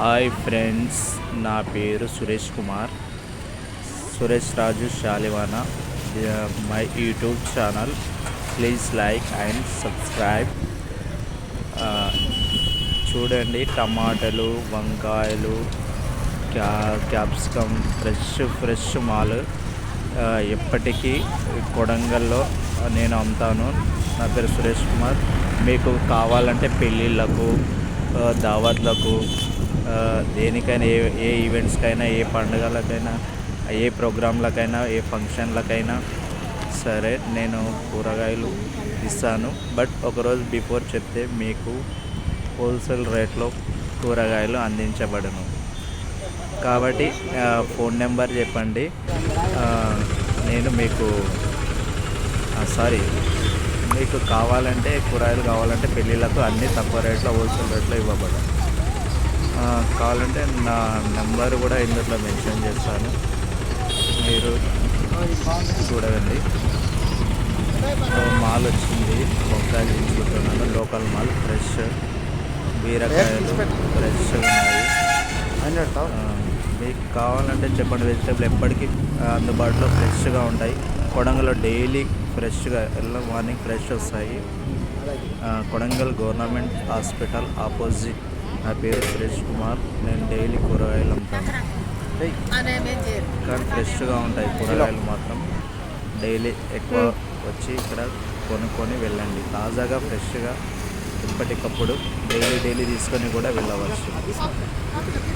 Hi friends నా పేరు Suresh Kumar Suresh Raju Shalivana. My YouTube channel. Please like and subscribe. చూడండి టమాటాలు వంకాయలు క్యా క్యాప్సికమ్ ఫ్రెష్ ఫ్రెష్ మాల్. ఎప్పటికీ కొడంగల్లో నేను అమ్ముతాను. నా పేరు సురేష్ కుమార్. మీకు కావాలంటే పెళ్ళిళ్ళకు దావత్లకు దేనికైనా ఏ ఏ ఈవెంట్స్కైనా ఏ పండుగలకైనా ఏ ప్రోగ్రాంలకైనా ఏ ఫంక్షన్లకైనా సరే నేను కూరగాయలు ఇస్తాను. బట్ ఒకరోజు బిఫోర్ చెప్తే మీకు హోల్సేల్ రేట్లో కూరగాయలు అందించబడను. కాబట్టి ఫోన్ నెంబర్ చెప్పండి. నేను మీకు సారీ మీకు కావాలంటే కూరగాయలు కావాలంటే పెళ్ళిళ్ళకు అన్నీ తక్కువ రేట్లో హోల్సేల్ రేట్లో ఇవ్వబడను కావాలంటే నా నెంబర్ కూడా ఇందులో మెన్షన్ చేస్తాను. మీరు చూడండి మాల్ వచ్చింది. వంకాయలు తీసుకుంటున్నాను. లోకల్ మాల్ ఫ్రెష్ బీరకాయలు ఫ్రెష్ ఉన్నాయి. మీకు కావాలంటే చెప్పండి. వెజిటేబుల్ ఎప్పటికీ అందుబాటులో ఫ్రెష్గా ఉంటాయి. కొడంగల్లో డైలీ ఫ్రెష్గా ఎల్లో మార్నింగ్ ఫ్రెష్ వస్తాయి. కొడంగల్ గవర్నమెంట్ హాస్పిటల్ ఆపోజిట్ నా పేరు సురేష్ కుమార్. నేను డైలీ కూరగాయలు అమ్ముతాను. కానీ ఫ్రెష్గా ఉంటాయి కూరగాయలు మాత్రం. డైలీ ఎక్కువ వచ్చి ఇక్కడ కొనుక్కొని వెళ్ళండి. తాజాగా ఫ్రెష్గా ఎప్పటికప్పుడు డైలీ డైలీ తీసుకొని కూడా వెళ్ళవచ్చు.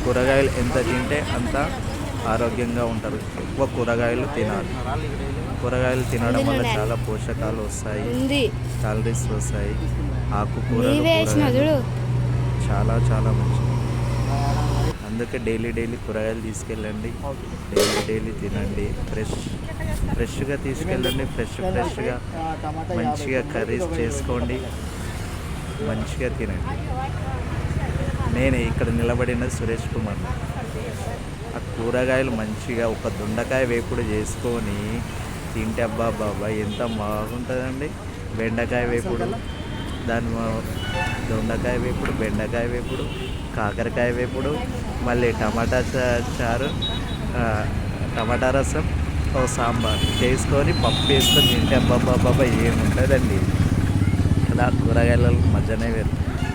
కూరగాయలు ఎంత తింటే అంత ఆరోగ్యంగా ఉంటారు. ఎక్కువ కూరగాయలు తినాలి. కూరగాయలు తినడం వల్ల చాలా పోషకాలు వస్తాయి. క్యాలరీస్ వస్తాయి. ఆకుకూరలు చాలా చాలా మంచిది. అందుకే డైలీ డైలీ కూరగాయలు తీసుకెళ్ళండి. డైలీ డైలీ తినండి. ఫ్రెష్ ఫ్రెష్గా తీసుకెళ్ళండి. ఫ్రెష్ ఫ్రెష్గా మంచిగా కర్రీస్ చేసుకోండి. మంచిగా తినండి. నేను ఇక్కడ నిలబడిన సురేష్ కుమార్. ఆ కూరగాయలు మంచిగా ఒక దొండకాయ వేపుడు చేసుకొని తింటే అబ్బా బాబా ఎంత బాగుంటుందండి. బెండకాయ వేపుడు దాని దొండకాయ వేపుడు బెండకాయ వేపుడు కాకరకాయ వేపుడు మళ్ళీ టమాటా చారు టమాటా రసం ఓ సాంబార్ చేసుకొని పప్పు వేసుకొని తింటే అబ్బా బాబా ఏముంటుందండి అలా కూరగాయల మధ్యనే వేరు.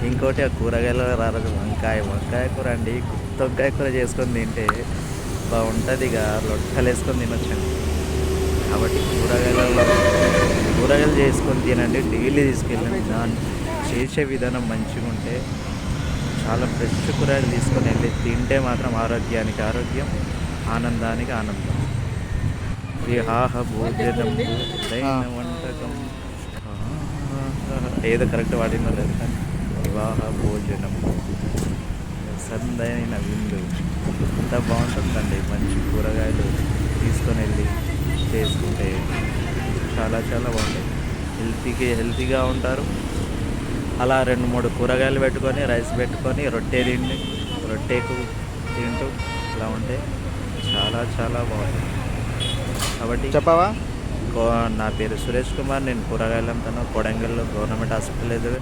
ఇంకోటి ఆ కూరగాయల రాలేదు వంకాయ వంకాయ కూర అండి. గుత్త వంకాయ కూర చేసుకొని తింటే బాగుంటుంది ఇక లొట్టలు వేసుకొని తినొచ్చండి కాబట్టి కూరగాయలలో కూరగాయలు చేసుకొని తినండి డైలీ తీసుకెళ్ళండి. దాన్ని చేసే విధానం మంచిగా ఉంటే చాలా ఫ్రెష్ కూరగాయలు తీసుకొని వెళ్ళి తింటే మాత్రం ఆరోగ్యానికి ఆరోగ్యం ఆనందానికి ఆనందం. విహాహ భోజనం వంటకం. ఏదో కరెక్ట్ వాడినో లేదు కానీ వివాహ భోజనం. సందైన విందు. ఎంత బాగుంటుందండి. మంచి కూరగాయలు తీసుకొని వెళ్ళి చేసుకుంటే చాలా చాలా బాగుంటాయి. హెల్తీకి హెల్తీగా ఉంటారు. అలా రెండు మూడు కూరగాయలు పెట్టుకొని రైస్ పెట్టుకొని రొట్టె తిండి రొట్టెకు తింటూ ఇలా ఉంటే చాలా చాలా బాగుంటుంది. కాబట్టి చెప్పావా? నా పేరు సురేష్ కుమార్ నేను కూరగాయలు అమ్ముతాను కొడంగల్లో గవర్నమెంట్ హాస్పిటల్ ఎదురు